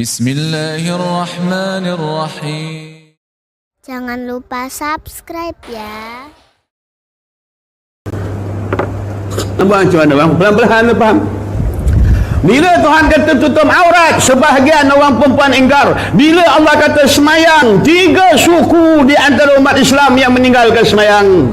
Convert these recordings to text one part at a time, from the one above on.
Bismillahirrahmanirrahim. Jangan lupa subscribe ya. Nampak macam mana bang? Pelan-pelan lu faham? Bila Tuhan kata tutup aurat Sebahagian orang perempuan enggar Bila Allah kata semayang Tiga suku di antara umat Islam Yang meninggalkan semayang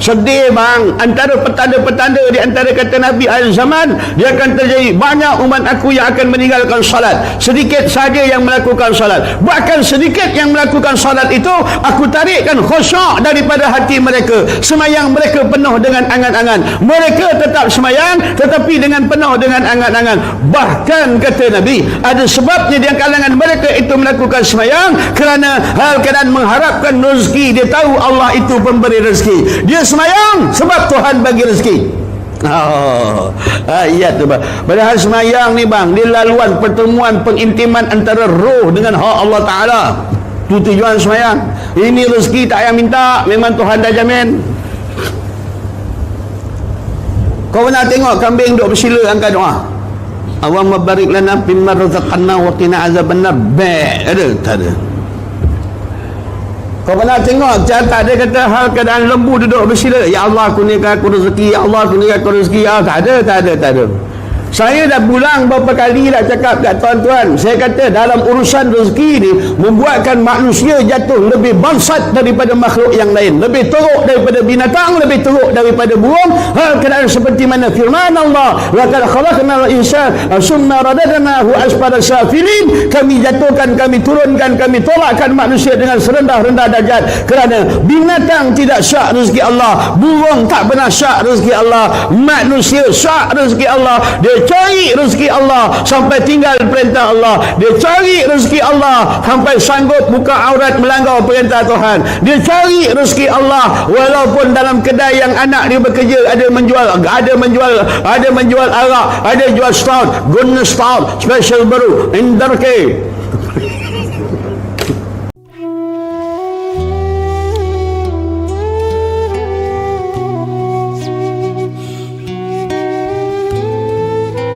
Sedih bang. Antara petanda-petanda Di antara kata Nabi akhir zaman Dia akan terjadi. Banyak umat aku yang akan meninggalkan salat Sedikit saja yang melakukan salat Bahkan sedikit yang melakukan salat itu Aku tarikkan khusyuk daripada hati mereka. Semayang mereka penuh dengan angan-angan. Mereka tetap semayang Tetapi dengan penuh dengan angan-angan. Bahkan kata Nabi Ada sebabnya di kalangan mereka itu melakukan semayang Kerana hal keadaan mengharapkan rezeki. Dia tahu Allah itu pemberi rezeki. Dia semayang sebab Tuhan bagi rezeki Oh, ayat tu bang. Padahal semayang ni bang, dia laluan pertemuan pengintiman antara roh dengan hak Allah Ta'ala. Tu tujuan semayang. Ini rezeki tak payah minta, memang Tuhan dah jamin. Kau pernah tengok kambing duk bersila angkat doa? Allahumma barik lana bimma razaqanna wa qina azabannar. Ba, ada tak ada? Kau pernah tengok catat dia kata hal keadaan lembu duduk bersila. Ya Allah kurniakan aku rezeki. Ya Allah kurniakan aku rezeki. Ya, tak ada, tak ada, tak ada. Saya dah pulang beberapa kali dah cakap kat tuan-tuan. Saya kata dalam urusan rezeki ni membuatkan manusia jatuh lebih bangsat daripada makhluk yang lain. Lebih teruk daripada binatang, lebih teruk daripada burung. Hal keadaan seperti mana firman Allah. Qad khalaqna al-insan summa radadnahu asfala safilin. Kami jatuhkan, kami turunkan, kami tolakkan manusia dengan serendah-rendah darjat kerana binatang tidak syak rezeki Allah, burung tak pernah syak rezeki Allah, manusia syak rezeki Allah. Dia cari rezeki Allah sampai tinggal perintah Allah. Dia cari rezeki Allah sampai sanggup buka aurat melanggar perintah Tuhan. Dia cari rezeki Allah walaupun dalam kedai yang anak dia bekerja ada menjual ada menjual ada menjual arak ada jual stout goodness stout special baru. Indarke